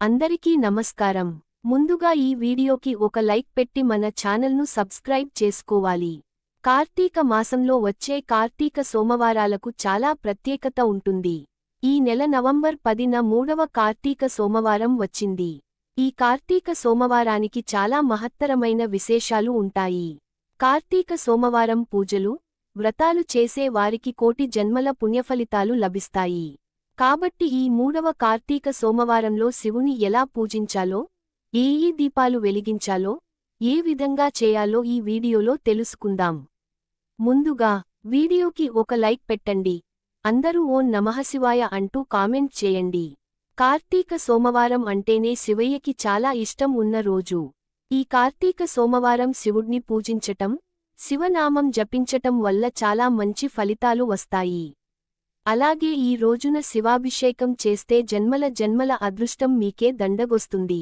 అందరికీ నమస్కారం. ముందుగా ఈ వీడియోకి ఒక లైక్ పెట్టి మన ఛానల్ను సబ్స్క్రైబ్ చేసుకోవాలి. కార్తీక మాసంలో వచ్చే కార్తీక సోమవారాలకు చాలా ప్రత్యేకత ఉంటుంది. ఈ నెల నవంబర్ పదిన మూడవ కార్తీక సోమవారం వచ్చింది. ఈ కార్తీక సోమవారానికి చాలా మహత్తరమైన విశేషాలు ఉంటాయి. కార్తీక సోమవారం పూజలు వ్రతాలు చేసే వారికి కోటి జన్మల పుణ్యఫలితాలు లభిస్తాయి. కాబట్టి ఈ మూడవ కార్తీక సోమవారంలో శివుని ఎలా పూజించాలో ఏ ఏ దీపాలు వెలిగించాలో ఏ విధంగా చేయాలో ఈ వీడియోలో తెలుసుకుందాం. ముందుగా వీడియోకి ఒక లైక్ పెట్టండి. అందరూ ఓం నమఃశివాయ అంటూ కామెంట్ చేయండి. కార్తీక సోమవారం అంటేనే శివయ్యకి చాలా ఇష్టం ఉన్న రోజు. ఈ కార్తీక సోమవారం శివుణ్ణి పూజించటం శివనామం జపించటం వల్ల చాలా మంచి ఫలితాలు వస్తాయి. అలాగే ఈ రోజున శివాభిషేకం చేస్తే జన్మల జన్మల అదృష్టం మీకే దండగొస్తుంది.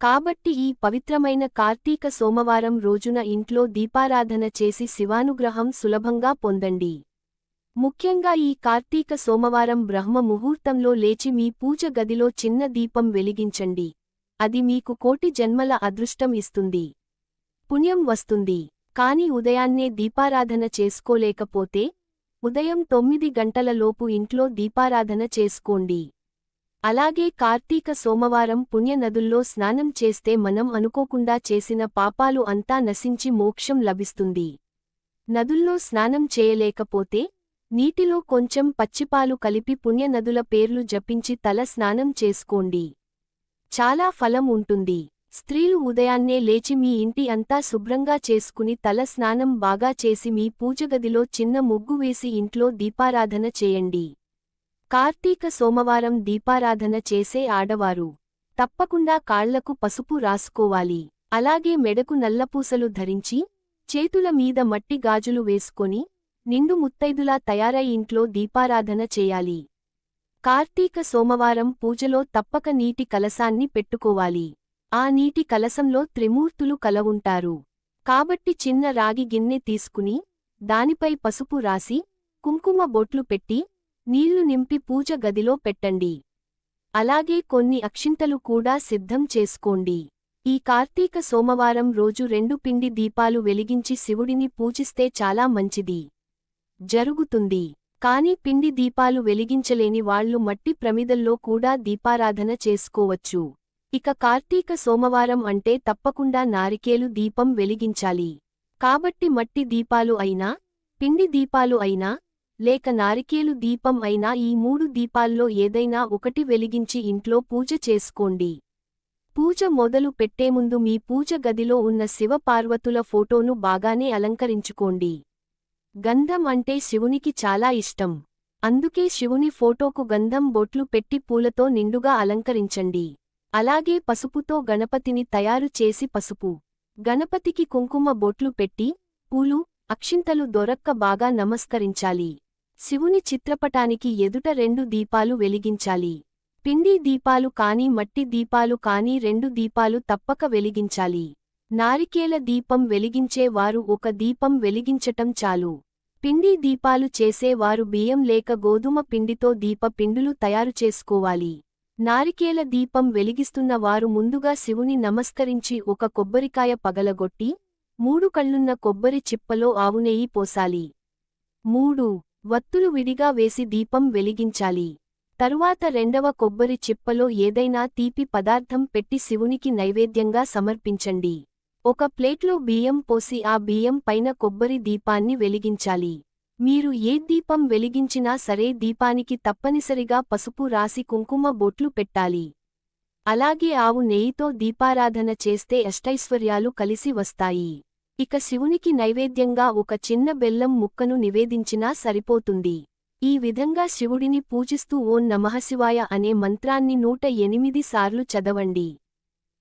కాబట్టి ఈ పవిత్రమైన కార్తీక సోమవారం రోజున ఇంట్లో దీపారాధన చేసి శివానుగ్రహం సులభంగా పొందండి. ముఖ్యంగా ఈ కార్తీక సోమవారం బ్రహ్మ ముహూర్తంలో లేచి మీ పూజ గదిలో చిన్న దీపం వెలిగించండి. అది మీకు కోటి జన్మల అదృష్టం ఇస్తుంది. పుణ్యం వస్తుంది. కాని ఉదయాన్నే దీపారాధన చేసుకోలేకపోతే ఉదయం తొమ్మిది గంటలలోపు ఇంట్లో దీపారాధన చేసుకోండి. అలాగే కార్తీక సోమవారం పుణ్యనదుల్లో స్నానం చేస్తే మనం అనుకోకుండా చేసిన పాపాలు అంతా నశించి మోక్షం లభిస్తుంది. నదుల్లో స్నానం చేయలేకపోతే నీటిలో కొంచెం పచ్చిపాలు కలిపి పుణ్యనదుల పేర్లు జపించి తల స్నానం చేసుకోండి. చాలా ఫలం ఉంటుంది. స్త్రీలు ఉదయాన్నే లేచి మీ ఇంటి అంతా శుభ్రంగా చేసుకుని తల స్నానం బాగా చేసి మీ పూజగదిలో చిన్న ముగ్గు వేసి ఇంట్లో దీపారాధన చేయండి. కార్తీక సోమవారం దీపారాధన చేసే ఆడవారు. తప్పకుండా కాళ్ళకు పసుపు రాసుకోవాలి. అలాగే మెడకు నల్లపూసలు ధరించి చేతుల మీద మట్టి గాజులు వేసుకొని నిండు ముత్తైదులా తయారై ఇంట్లో దీపారాధన చేయాలి. కార్తీక సోమవారం పూజలో తప్పక నీటి కలసాన్ని పెట్టుకోవాలి. ఆ నీటి కలసంలో త్రిమూర్తులు కలవుంటారు. కాబట్టి చిన్న రాగి గిన్నె తీసుకుని దానిపై పసుపు రాసి కుంకుమ బొట్లు పెట్టి నీళ్ళు నింపి పూజ గదిలో పెట్టండి. అలాగే కొన్ని అక్షింతలు కూడా సిద్ధం చేసుకోండి. ఈ కార్తీక సోమవారం రోజు రెండు పిండి దీపాలు వెలిగించి శివుడిని పూజిస్తే చాలా మంచిది. జరుగుతుంది. కాని పిండి దీపాలు వెలిగించలేని వాళ్ళు మట్టి ప్రమిదల్లో కూడా దీపారాధన చేసుకోవచ్చు. ఇక కార్తీక సోమవారం అంటే తప్పకుండా నారికేలు దీపం వెలిగించాలి. కాబట్టి మట్టి దీపాలు అయినా పిండి దీపాలు అయినా లేక నారికేలు దీపం అయినా ఈ మూడు దీపాల్లో ఏదైనా ఒకటి వెలిగించి ఇంట్లో పూజ చేసుకోండి. పూజ మొదలు పెట్టే ముందు మీ పూజ గదిలో ఉన్న శివపార్వతుల ఫోటోను బాగానే అలంకరించుకోండి. గంధం అంటే శివునికి చాలా ఇష్టం. అందుకే శివుని ఫోటోకు గంధం బొట్లు పెట్టి పూలతో నిండుగా అలంకరించండి. అలాగే పసుపుతో గణపతిని తయారు చేసి పసుపు గణపతికి కుంకుమ బొట్లు పెట్టి పూలు అక్షింతలు దొరక్క బాగా నమస్కరించాలి. శివుని చిత్రపటానికి ఎదుట రెండు దీపాలు వెలిగించాలి. పిండి దీపాలు కాని మట్టి దీపాలు కాని రెండు దీపాలు తప్పక వెలిగించాలి. నారికేల దీపం వెలిగించే వారు ఒక దీపం వెలిగించటం చాలు. పిండి దీపాలు చేసే వారు బియ్యం లేక గోధుమ పిండితో దీప పిండులు తయారు చేసుకోవాలి. నారికేల దీపం వెలిగిస్తున్న వారు ముందుగా శివుని నమస్కరించి ఒక కొబ్బరికాయ పగలగొట్టి మూడు కళ్ళున్న కొబ్బరి చిప్పలో ఆవునేయి పోసాలి. మూడు. వత్తులు విడిగా వేసి దీపం వెలిగించాలి. తరువాత రెండవ కొబ్బరి చిప్పలో ఏదైనా తీపి పదార్థం పెట్టి శివునికి నైవేద్యంగా సమర్పించండి. ఒక ప్లేట్లో బియ్యం పోసి ఆ బియ్యం పైన కొబ్బరి దీపాన్ని వెలిగించాలి. మీరు ఏ దీపం వెలిగించినా సరే దీపానికి తప్పనిసరిగా పసుపు రాసి కుంకుమ బొట్లు పెట్టాలి. అలాగే ఆవు నెయ్యితో దీపారాధన చేస్తే అష్టైశ్వర్యాలు కలిసి వస్తాయి. ఇక శివునికి నైవేద్యంగా ఒక చిన్న బెల్లం ముక్కను నివేదించినా సరిపోతుంది. ఈ విధంగా శివుడిని పూజిస్తూ ఓం నమఃశివాయ అనే మంత్రాన్ని నూట ఎనిమిది సార్లు చదవండి.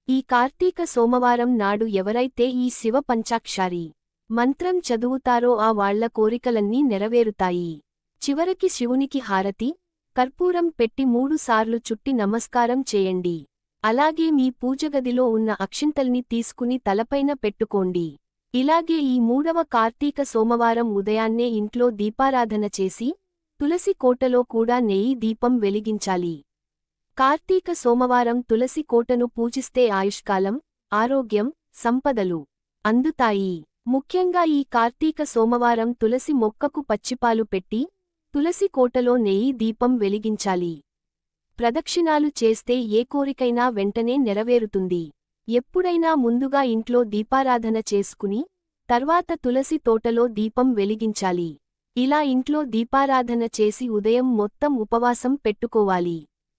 ఈ కార్తీక సోమవారం నాడు ఎవరైతే ఈ శివ పంచాక్షారి మంత్రం చదువుతారో ఆ వాళ్ళ కోరికలన్నీ నెరవేరుతాయి. చివరికి శివునికి హారతి కర్పూరం పెట్టి మూడుసార్లు చుట్టి నమస్కారం చేయండి. అలాగే మీ పూజగదిలో ఉన్న అక్షింతల్ని తీసుకుని తలపైన పెట్టుకోండి. ఇలాగే ఈ మూడవ కార్తీక సోమవారం ఉదయాన్నే ఇంట్లో దీపారాధన చేసి తులసి కోటలో కూడా నెయ్యి దీపం వెలిగించాలి. కార్తీక సోమవారం తులసి కోటను పూజిస్తే ఆయుష్కాలం ఆరోగ్యం సంపదలు అందుతాయి. ముఖ్యంగా ఈ కార్తీక సోమవారం తులసి మొక్కకు పచ్చిపాలు పెట్టి తులసి కోటలో నెయ్యి దీపం వెలిగించాలి. ప్రదక్షిణాలు చేస్తే ఏ కోరికైనా వెంటనే నెరవేరుతుంది. ఎప్పుడైనా ముందుగా ఇంట్లో దీపారాధన చేసుకుని తర్వాత తులసి తోటలో దీపం వెలిగించాలి. ఇలా ఇంట్లో దీపారాధన చేసి ఉదయం మొత్తం ఉపవాసం పెట్టుకోవాలి.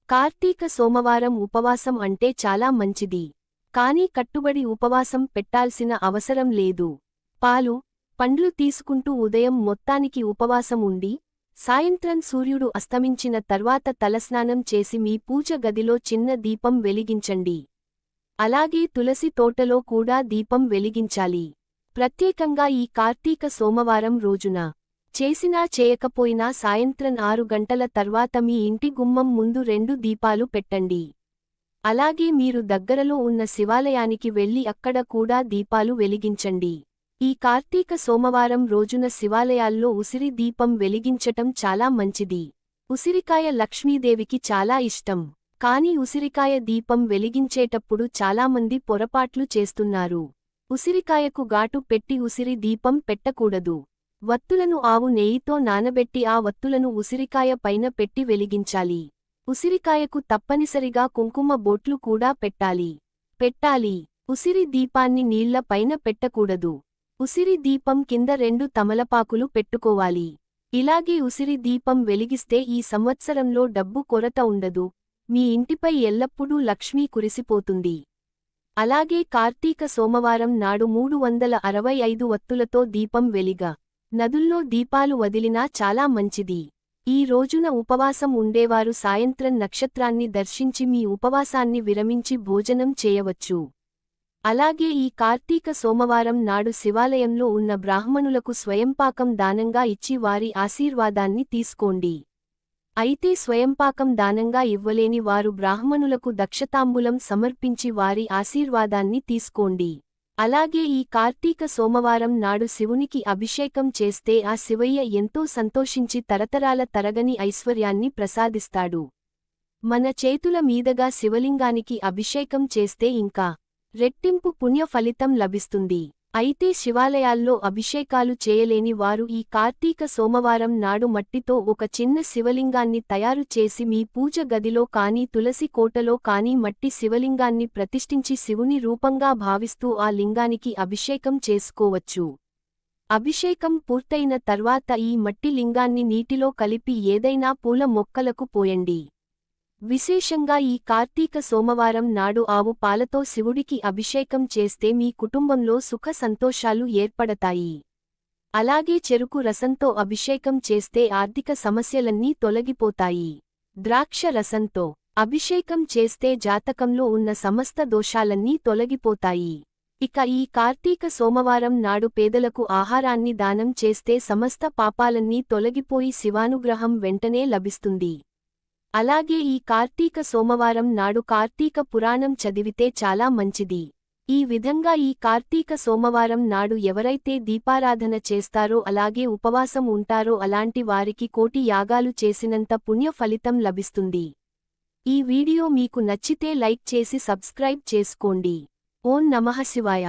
కార్తీక సోమవారం ఉపవాసం అంటే చాలా మంచిది. కానీ కట్టుబడి ఉపవాసం పెట్టాల్సిన అవసరం లేదు. పాలు పండ్లు తీసుకుంటూ ఉదయం మొత్తానికి ఉపవాసం ఉండి సాయంత్రం సూర్యుడు అస్తమించిన తర్వాత తలస్నానం చేసి మీ పూజ గదిలో చిన్న దీపం వెలిగించండి. అలాగే తులసి తోటలో కూడా దీపం వెలిగించాలి. ప్రత్యేకంగా ఈ కార్తీక సోమవారం రోజున చేసినా చేయకపోయినా సాయంత్రం ఆరు గంటల తర్వాత మీ ఇంటి గుమ్మం ముందు రెండు దీపాలు పెట్టండి. అలాగే మీరు దగ్గరలో ఉన్న శివాలయానికి వెళ్ళి అక్కడ కూడా దీపాలు వెలిగించండి. ఈ కార్తీక సోమవారం రోజున శివాలయాల్లో ఉసిరి దీపం వెలిగించటం చాలా మంచిది. ఉసిరికాయ లక్ష్మీదేవికి చాలా ఇష్టం. కాని ఉసిరికాయ దీపం వెలిగించేటప్పుడు చాలామంది పొరపాట్లు చేస్తున్నారు. ఉసిరికాయకు ఘాటు పెట్టి ఉసిరి దీపం పెట్టకూడదు. వత్తులను ఆవు నెయ్యితో నానబెట్టి ఆ వత్తులను ఉసిరికాయ పైన పెట్టి వెలిగించాలి. ఉసిరికాయకు తప్పనిసరిగా కుంకుమ బొట్లు కూడా పెట్టాలి. పెట్టాలి. ఉసిరి దీపాన్ని నీళ్ళ పైన పెట్టకూడదు. ఉసిరి దీపం కింద రెండు తమలపాకులు పెట్టుకోవాలి. ఇలాగే ఉసిరి దీపం వెలిగిస్తే ఈ సంవత్సరంలో డబ్బు కొరత ఉండదు. మీ ఇంటిపై ఎల్లప్పుడూ లక్ష్మీ కురిసిపోతుంది. అలాగే కార్తీక సోమవారం నాడు మూడు వందల అరవై ఐదు వత్తులతో దీపం వెలిగా. నదుల్లో దీపాలు వదిలినా చాలా మంచిది. ఈ రోజున ఉపవాసం ఉండేవారు సాయంత్రం నక్షత్రాన్ని దర్శించి మీ ఉపవాసాన్ని విరమించి భోజనం చేయవచ్చు. అలాగే ఈ కార్తీక సోమవారం నాడు శివాలయంలో ఉన్న బ్రాహ్మణులకు స్వయంపాకం దానంగా ఇచ్చి వారి ఆశీర్వాదాన్ని తీసుకోండి. అయితే స్వయంపాకం దానంగా ఇవ్వలేని వారు బ్రాహ్మణులకు దక్షతాంబులం సమర్పించి వారి ఆశీర్వాదాన్ని తీసుకోండి. అలాగే ఈ కార్తీక సోమవారం నాడు శివునికి అభిషేకం చేస్తే ఆ శివయ్య ఎంతో సంతోషించి తరతరాల తరగని ఐశ్వర్యాన్ని ప్రసాదిస్తాడు. మన చేతుల మీదగా శివలింగానికి అభిషేకం చేస్తే ఇంకా రెట్టింపు పుణ్య ఫలితం లభిస్తుంది. అయితే శివాలయాల్లో అభిషేకాలు చేయలేని వారు ఈ కార్తీక సోమవారం నాడు మట్టితో ఒక చిన్న శివలింగాన్ని తయారు చేసి మీ పూజ గదిలో కానీ తులసి కోటలో కానీ మట్టి శివలింగాన్ని ప్రతిష్ఠించి శివుని రూపంగా భావిస్తూ ఆ లింగానికి అభిషేకం చేసుకోవచ్చు. అభిషేకం పూర్తయిన తర్వాత ఈ మట్టి లింగాన్ని నీటిలో కలిపి ఏదైనా పూల మొక్కలకు పోయండి. విశేషంగా ఈ కార్తీక సోమవారం నాడు ఆవు పాలతో శివుడికి అభిషేకం చేస్తే మీ కుటుంబంలో సుఖ సంతోషాలు ఏర్పడతాయి. అలాగే చెరుకు రసంతో అభిషేకం చేస్తే ఆర్థిక సమస్యలన్నీ తొలగిపోతాయి. ద్రాక్ష రసంతో అభిషేకం చేస్తే జాతకంలో ఉన్న సమస్త దోషాలన్నీ తొలగిపోతాయి. ఇక ఈ కార్తీక సోమవారం నాడు పేదలకు ఆహారాన్ని దానం చేస్తే సమస్త పాపాలన్నీ తొలగిపోయి శివానుగ్రహం వెంటనే లభిస్తుంది. అలాగే ఈ కార్తీక సోమవారం నాడు కార్తీక పురాణం చదివితే చాలా మంచిది. ఈ విధంగా ఈ కార్తీక సోమవారం నాడు ఎవరైతే దీపారాధన చేస్తారో అలాగే ఉపవాసం ఉంటారో అలాంటి వారికి కోటి యాగాలు చేసినంత పుణ్య ఫలితం లభిస్తుంది. ఈ వీడియో మీకు నచ్చితే లైక్ చేసి సబ్స్క్రైబ్ చేసుకోండి. ఓం నమః శివాయ.